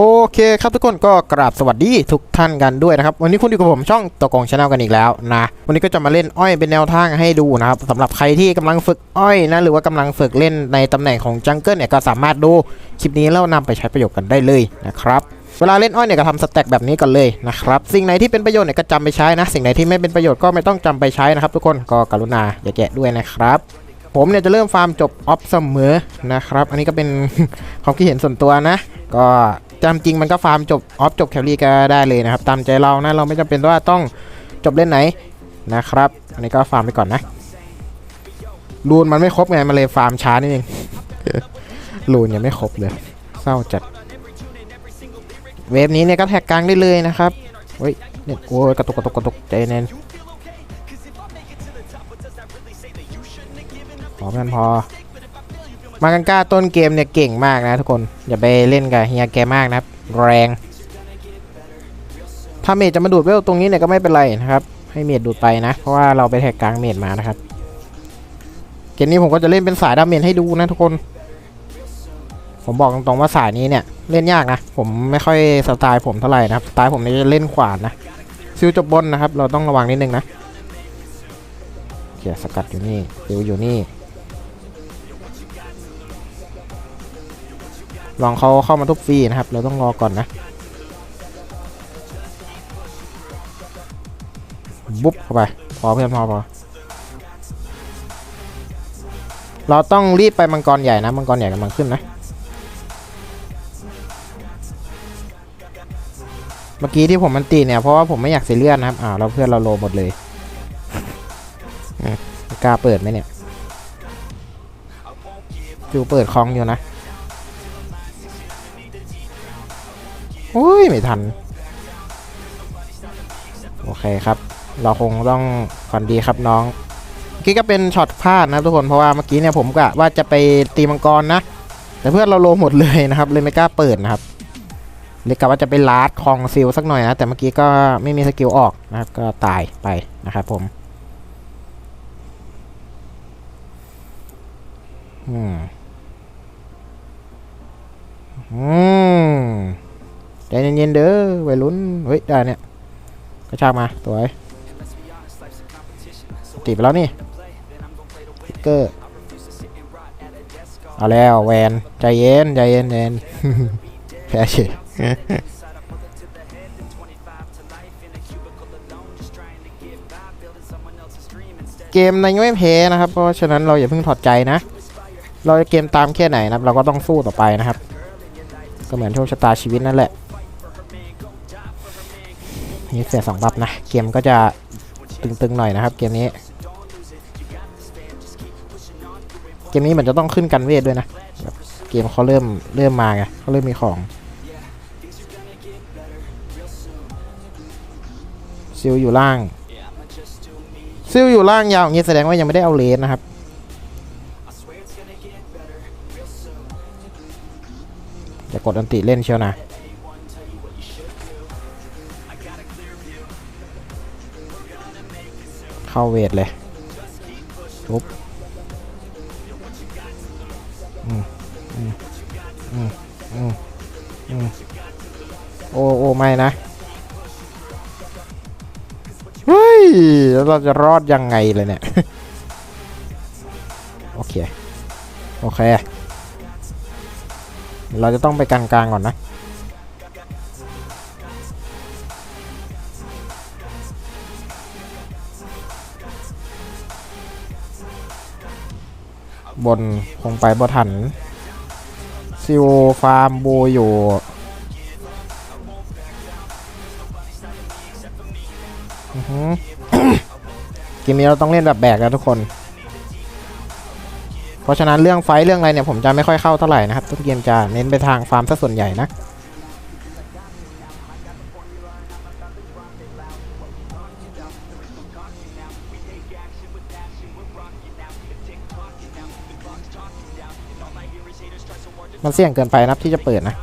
โอเคครับทุกคนก็กราบสวัสดีทุกท่านกันด้วยนะครับ วันนี้คุณอยู่กับผมช่องตะกองชาแนลกันอีกแล้วนะวันนี้ก็จะมาเล่นอ้อยเป็นแนวทางให้ดูนะครับสำหรับใครที่กำลังฝึกอ้อยนะหรือว่ากำลังฝึกเล่นในตำแหน่งของจังเกิลเนี่ยก็สามารถดูคลิปนี้แล้วนำไปใช้ประโยชน์กันได้เลยนะครับเวลาเล่นอ้อยเนี่ยก็ทำสแต็กแบบนี้กันเลยนะครับสิ่งไหนที่เป็นประโยชน์เนี่ยก็จำไปใช้นะ สิ่งไหนที่ไม่เป็นประโยชน์ก็ไม่ต้องจำไปใช้นะครับ ทุกคนก็กรุณาอย่าแกะด้วยนะครับผมเนี่ยจะเริ่มฟาร์มจบออฟเสมอนะครับอันนี้ก็เป็นความคิดเห็นส่วนตัวนะ ก็ จำจริงมันก็ฟาร์มจบออฟจบแคลรี่ก็ได้เลยนะครับ ตามใจเรานะเราไม่จำเป็นว่าต้องจบเล่นไหนนะครับ อันนี้ก็ฟาร์มไปก่อนนะรูนมันไม่ครบไงมันเลยฟาร์มช้านิดนึงรูนยังไม่ครบเลยเศร้าจัด เวฟนี้เนี่ยก็แท็กกลางได้เลยนะครับเฮ้ยเนี่ยโอ้ยกระตุกกระตุกกระตุกใจเน้นพอเพื่อนพอ มากันก้าต้นเกมเนี่ยเก่งมากนะทุกคน อย่าไปเล่นกับเฮียแกมากนะครับ แรงถ้าเมดจะมาดูดเวลตรงนี้เนี่ยก็ไม่เป็นไรนะครับ ให้เมดดูดไปนะ เพราะว่าเราไปแท็กกลางเมดมานะครับ เกมนี้ผมก็จะเล่นเป็นสายดาเมจให้ดูนะทุกคน ผมบอกตรงๆว่าสายนี้เนี่ยเล่นยากนะ ผมไม่ค่อยสไตล์ผมเท่าไหร่นะครับสไตล์ผมเนี่ยจะเล่นขวานนะซิลจบบนนะครับ เราต้องระวังนิดนึงนะเขียสกัดอยู่นี่ซิลอยู่นี่ ลองเขาเข้ามาทุบฟรีนะครับ เราต้องรอก่อนนะ บุ๊บเข้าไป พอเพื่อนพอพอเราต้องรีบไปมังกรใหญ่นะ มังกรใหญ่กำลังขึ้นนะ เมื่อกี้ที่ผมมันตีเนี่ย เพราะว่าผมไม่อยากเสียเลือดนะครับ อ้าวแล้วเพื่อนเราโลหมดเลยกล้าเปิดไหมเนี่ยจูเปิดคลองอยู่นะ อ้ย ไม่ทัน โอเคครับ เราคงต้องฝันดีครับน้องเมื่อกี้ก็เป็นช็อตพลาดนะทุกคนเพราะว่าเมื่อกี้เนี่ยผมกะว่าจะไปตีมังกรนะ แต่เพื่อนเราโลหมดเลยนะครับเลยไม่กล้าเปิดนะครับเลยกะว่าจะไปลาดคองซิลสักหน่อยนะแต่เมื่อกี้ก็ไม่มีสกิลออกนะครับก็ตายไปนะครับผมอืมอืม ใจเย็นๆเด้อวัยรุ่นเฮ้ยได้เนี่ยกระชากมาตัวไอ้ตีไปแล้วนี่เกอร์เอาแล้วแวนใจเย็นใจเย็นเย็นแพ้เฉยเกมในยังไม่แพ้นะครับ เพราะฉะนั้นเราอย่าเพิ่งถอดใจนะ เราจะเกมตามแค่ไหนนะครับ เราก็ต้องสู้ต่อไปนะครับ ก็เหมือนโชคชะตาชีวิตนั่นแหละ นี่เสียสองบัฟนะ เกมก็จะตึงๆหน่อยนะครับ เกมนี้ เกมนี้มือนจะต้องขึ้นกันเวทด้วยนะ เกมเขาเริ่มเริ่มมาไงเขาเริ่มมีของซิลอยู่ล่าง ซิลอยู่ล่างยาวอย่างนี้แสดงว่ายังไม่ได้เอาเลนนะครับ จะกดอันติเล่นเชียวนะ เข้าเวทเลยทุบโอ้โอ้ไม่นะ เฮ้ย แล้วเราจะรอดยังไงเลยเนี่ย โอเค โอเค เราจะต้องไปกลางๆก่อนนะ บนคงไปบ่ทันซิวฟาร์มบูอยู่เกมนี้เราต้องเล่นแบบแบกนะทุกคน เพราะฉะนั้นเรื่องไฟเรื่องอะไรเนี่ยผมจะไม่ค่อยเข้าเท่าไหร่นะครับ ทุกเกมจะเน้นไปทางฟาร์มซะส่วนใหญ่นะ มันเสี่ยงเกินไปนะที่จะเปิดนะ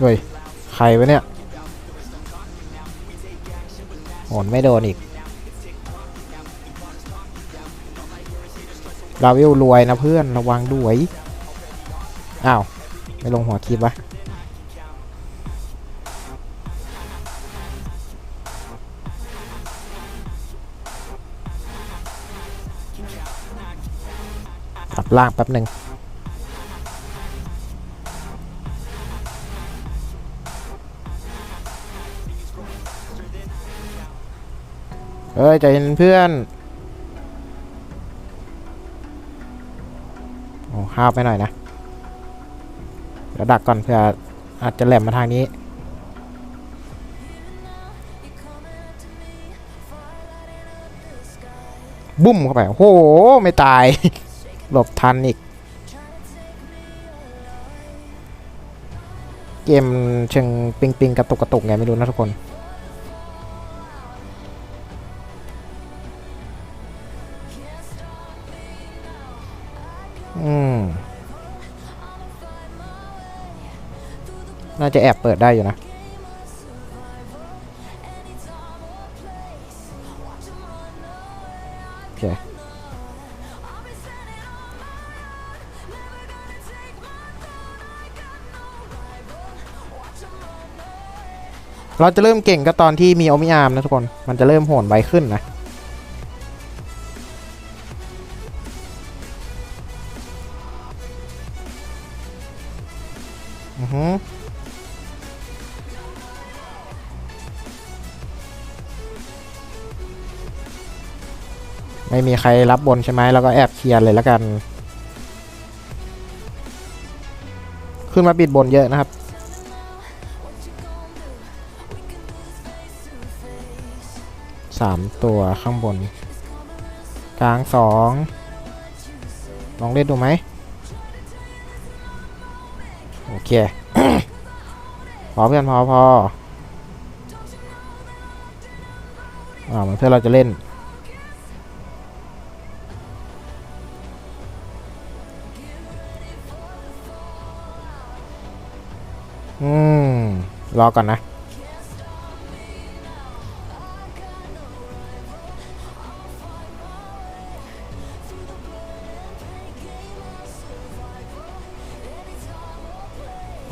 เฮ้ยใครวะเนี่ยโหนไม่โดนอีกดาวิลรวยนะเพื่อนระวังด้วย อ้าว ไม่ลงหัวคลิปวะ ล่างแป๊บหนึ่งเอ้ยใจเย็นเพื่อน โอ้ห้าวไปหน่อยนะ เดี๋ยวดักก่อนเผื่ออาจจะแหลมมาทางนี้ บุ้มเข้าไป โอ้โห ไม่ตาย หลบทันอีก เกมเชิงปิงปิงกระตุกกระตุกไงไม่รู้นะทุกคน อืม น่าจะแอบเปิดได้อยู่นะโอเค เราจะเริ่มเก่งก็ตอนที่มีโอมิอาร์มนะทุกคน มันจะเริ่มโหนไวขึ้นนะ อือฮึไม่มีใครรับบนใช่ไหมแล้วก็แอบเคลียร์เลยแล้วกัน ขึ้นมาปิดบนเยอะนะครับ สามตัวข้างบน กลางสองลองเล่นดูไหมโอเค พอเพื่อนพอพออ่าเหมือนเพื่อเราจะเล่น อืม รอก่อนนะ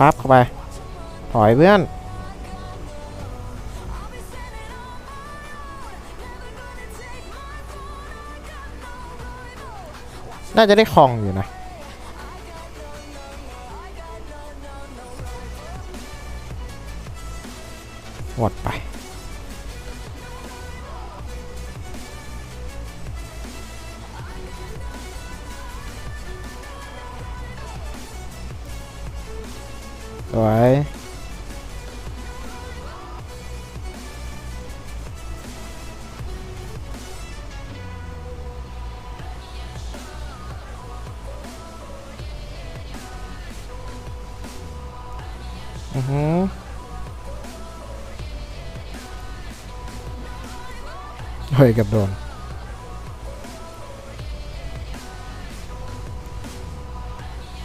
ปั๊บเข้าไป ถอยเพื่อน น่าจะได้คลองอยู่นะหมดไป สวยอือหือเฮ้ยกับโดน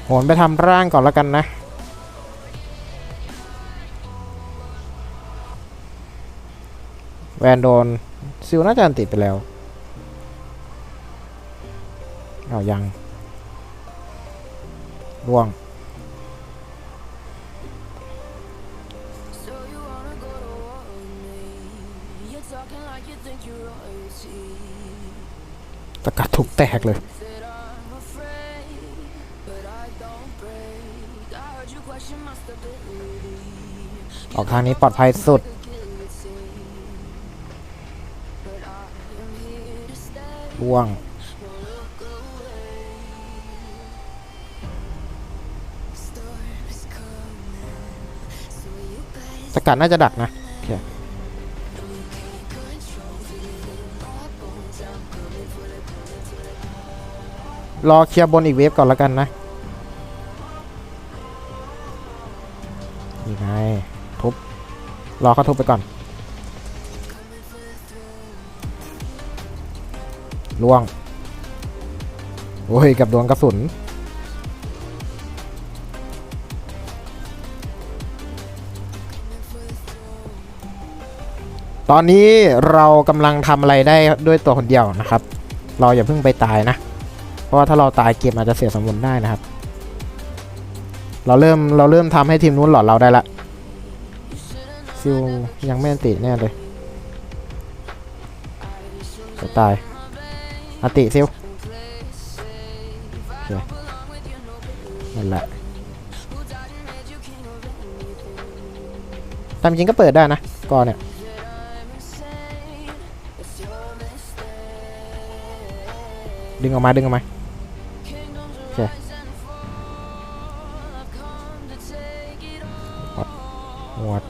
โหนไปทำร่างก่อนแล้วกันนะ แวนโดนซิลน่าจะติดไปแล้วเอายังร่วงตะกัดถูกแตกเลยออกทางนี้ปลอดภัยสุด ล่วง สกัดน่าจะดักนะโอเครอเคลียร์บนอีกเวฟก่อนแล้วกันนะยังไงทุบ รอเขาทุบไปก่อน ล่วง โอ้ย กับโดนกระสุน ตอนนี้เรากำลังทำอะไรได้ด้วยตัวคนเดียวนะครับ เราอย่าเพิ่งไปตายนะ เพราะว่าถ้าเราตายเกมอาจจะเสียสมดุลได้นะครับ เราเริ่มเราเริ่มทำให้ทีมนู้นหลอดเราได้ละซิลยังไม่นติแน่เลยจะตาย อันติซิลนั่นแหละตามจริงก็เปิดได้นะก่อนเนี่ยดึงออกมาดึงออกมาโอเควด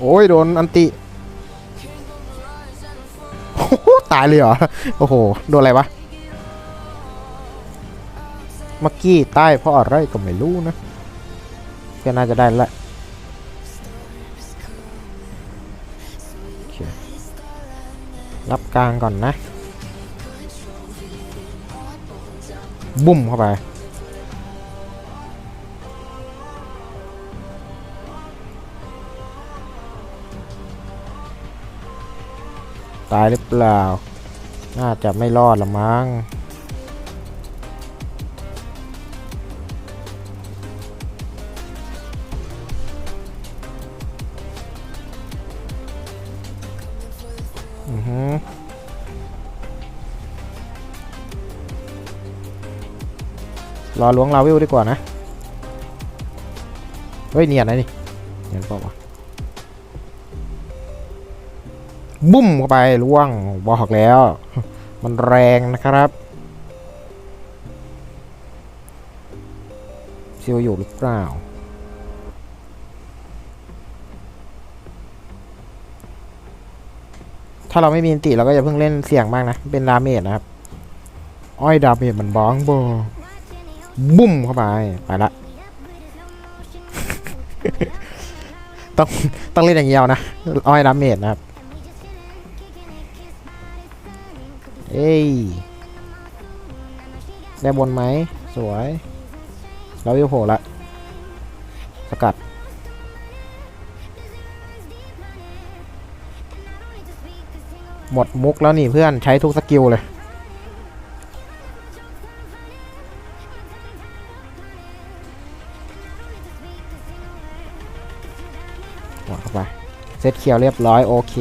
โอ้ย โดนอันติ ตายเลยเหรอ โอ้โห โดนอะไรวะเมื่อกี้ใต้เพราะอะไรก็ไม่รู้นะก็น่าจะได้ละรับกลางก่อนนะ บุ้มเข้าไป ตายหรือเปล่า น่าจะไม่รอดละมั้งอือฮึรอล้วงลาวิวดีกว่านะ เฮ้ยเนียนนะนี่เนียนเปล่าวะ บุ้มเข้าไปล่วงบอกแล้ว มันแรงนะครับซิลอยู่หรือเปล่าถ้าเราไม่มีนติเราก็อย่าเพิ่งเล่นเสี่ยงมากนะ เป็นดาเมจนะครับ อ้อยดาเมจมันบ้องบอบุ้มเข้าไป ไปละ ต้องต้องเล่นอย่างเดียวนะ อ้อยดาเมจนะครับ เอ้ย ได้บนไหม สวย เราวิวโผล่ละ สกัด หมดมุกแล้วนี่เพื่อนใช้ทุกสกิลเลย หมดเข้าไป เซตเคียวเรียบร้อย โอเค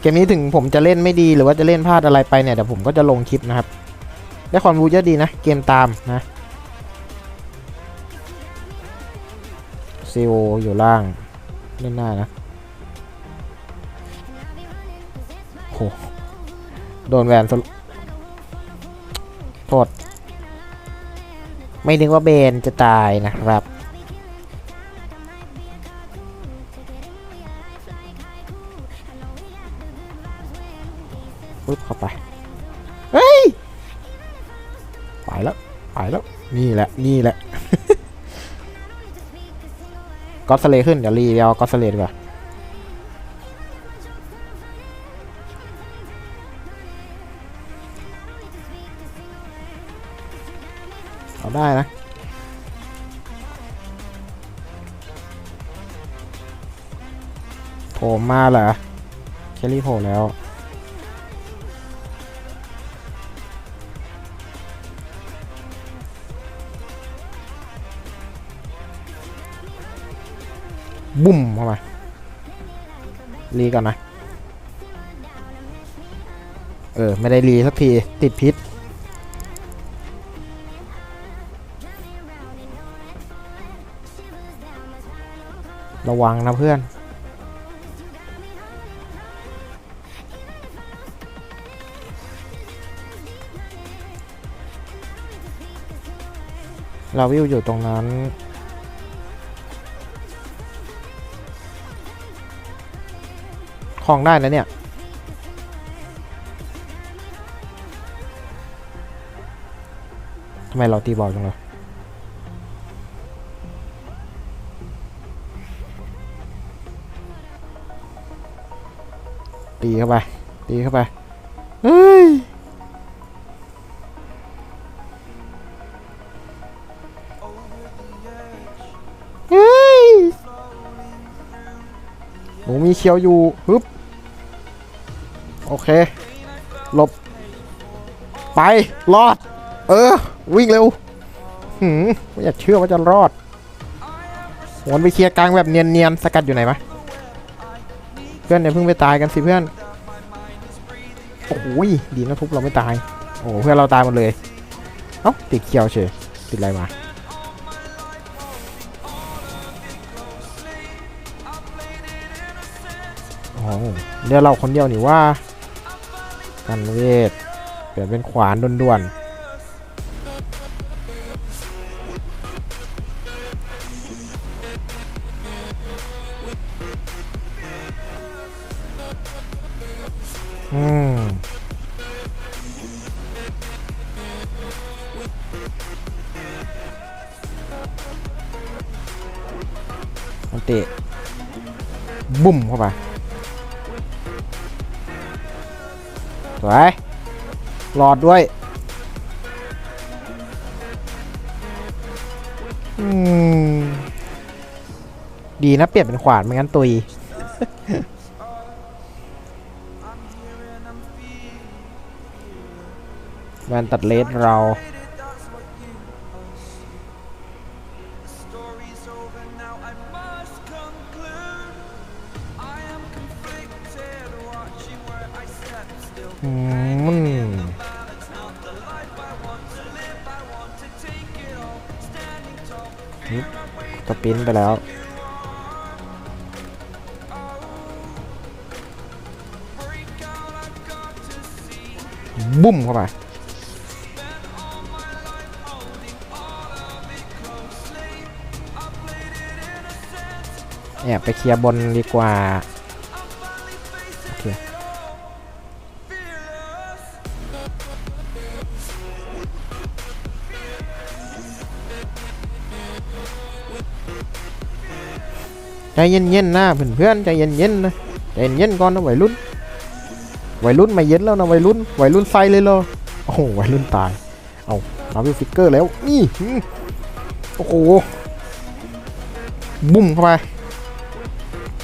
เกมนี้ถึงผมจะเล่นไม่ดีหรือว่าจะเล่นพลาดอะไรไปเนี่ยเดี๋ยวผมก็จะลงคลิปนะครับ ได้ความรู้เยอะดีนะ เกมตามนะซีโออยู่ล่างเล่นหน้านะโหโดนแวนสลโทษ ไม่นึกว่าเบนจะตายนะครับ ไปแล้วนี่แหละนี่แหละก็สเลขึ้นเดี๋ยวรีเดียวก็สเลดีกว่าเอาได้นะโผล่มาเหรอ เคลลี่โผล่แล้ว บุ้มเข้ามารีก่อนนะ เออ ไม่ได้รีสักที ติดพิษ ระวังนะเพื่อนเราวิวอยู่ตรงนั้น คลองได้นะเนี่ย ทำไมเราตีบอลจังเลยตีเข้าไป ตีเข้าไป เฮ้ย เฮ้ย หนูมีเคียวอยู่ ฮึบ เค หลบ ไป รอด เออ วิ่งเร็วหืมไม่อยากเชื่อว่าจะรอดวนไปเคลียร์กลางแบบเนียนๆ สกัดอยู่ไหนวะเพื่อนอย่าเพิ่งไปตายกันสิเพื่อน โอ้ยดีนะทุบเราไม่ตาย โอ้เพื่อนเราตายหมดเลย เอ้าติดเคียวเฉยติดอะไรมาโอ้เดี๋ยวเราคนเดียวนี่ว่า กันเวทเปลี่ยนเป็นขวานด่วนๆ อืมอันเตะบุ้มเข้าไป สวยหลอดด้วยดีนะเปลี่ยนเป็นขวานไม่งั้นตุยแวนตัดเลสเรา อืมปิ้นไปแล้วบุ้มเข้าไปแอบไปเคลียร์บนดีกว่า ใจเย็นๆนะเพื่อนๆใจเย็นๆนะใจเย็นๆก่อนนะวัยรุ่นวัยรุ่นไม่เย็นแล้วนะวัยรุ่นวัยรุ่นไฟเลยเหรอโอ้โหวัยรุ่นตายเอาเราวิวฟิกเกอร์แล้วนี่โอ้โหบุ้มเข้าไป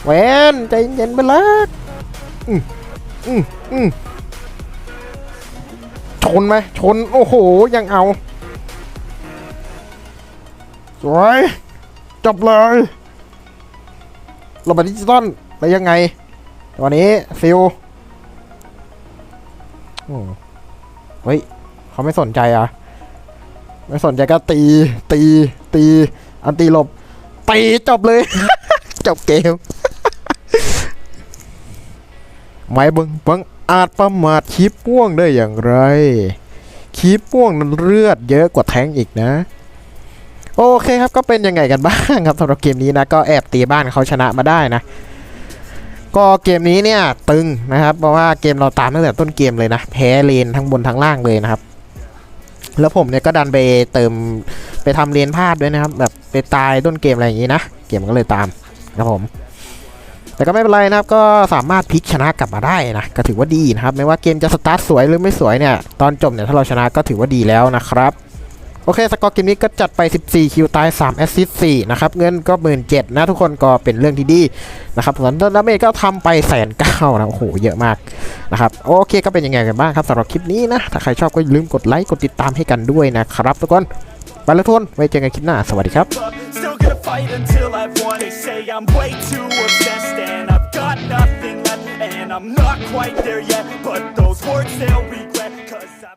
แหวนใจเย็นไปลักอืมอืมอืมชนไหมชนโอ้โหยังเอาสวยจบเลย ระบบดิจิตอลแล้วยังไงตอนนี้ฟิลโอ้เฮ้ยเขาไม่สนใจอะ ไม่สนใจก็ตี ตี ตี อันตีหลบ ตีจบเลย จบเกม ไม่บิงบังอาจประมาทคีบป้วงได้อย่างไรคีบป้วงนั้นเลือดเยอะกว่าแทงอีกนะ โอเคครับก็เป็นยังไงกันบ้างครับสำหรับเกมนี้นะก็แอบตีบ้านเขาชนะมาได้นะ ก็เกมนี้เนี่ยตึงนะครับเพราะว่าเกมเราตามตั้งแต่ต้นเกมเลยนะ แพ้เลนทั้งบนทั้งล่างเลยนะครับ แล้วผมเนี่ยก็ดันไปเติมไปทำเลนพลาดด้วยนะครับ แบบไปตายต้นเกมอะไรอย่างนี้นะ เกมมันก็เลยตามครับผมแต่ก็ไม่เป็นไรนะครับก็สามารถพลิกชนะกลับมาได้นะก็ถือว่าดีนะครับไม่ว่าเกมจะสตาร์ทสวยหรือไม่สวยเนี่ยตอนจบเนี่ยถ้าเราชนะก็ถือว่าดีแล้วนะครับ โอเค สกอร์เกมนี้ก็จัดไป 14 คิวตาย 3 แอสซิสต์4นะครับ เงินก็ 17,000นะทุกคนก็เป็นเรื่องที่ดีนะครับส่วนดาเมจก็ทำไปแสนเก้านะ โอ้โห เยอะมากนะครับ โอเคก็เป็นยังไงกันบ้างครับสำหรับคลิปนี้นะ ถ้าใครชอบก็อย่าลืมกดไลค์ กดติดตามให้กันด้วยนะครับ ทุกคน ไปแล้วทุกคน ไว้เจอกันคลิปหน้า สวัสดีครับ I'm not quite there yet But those words they'll regret Cause I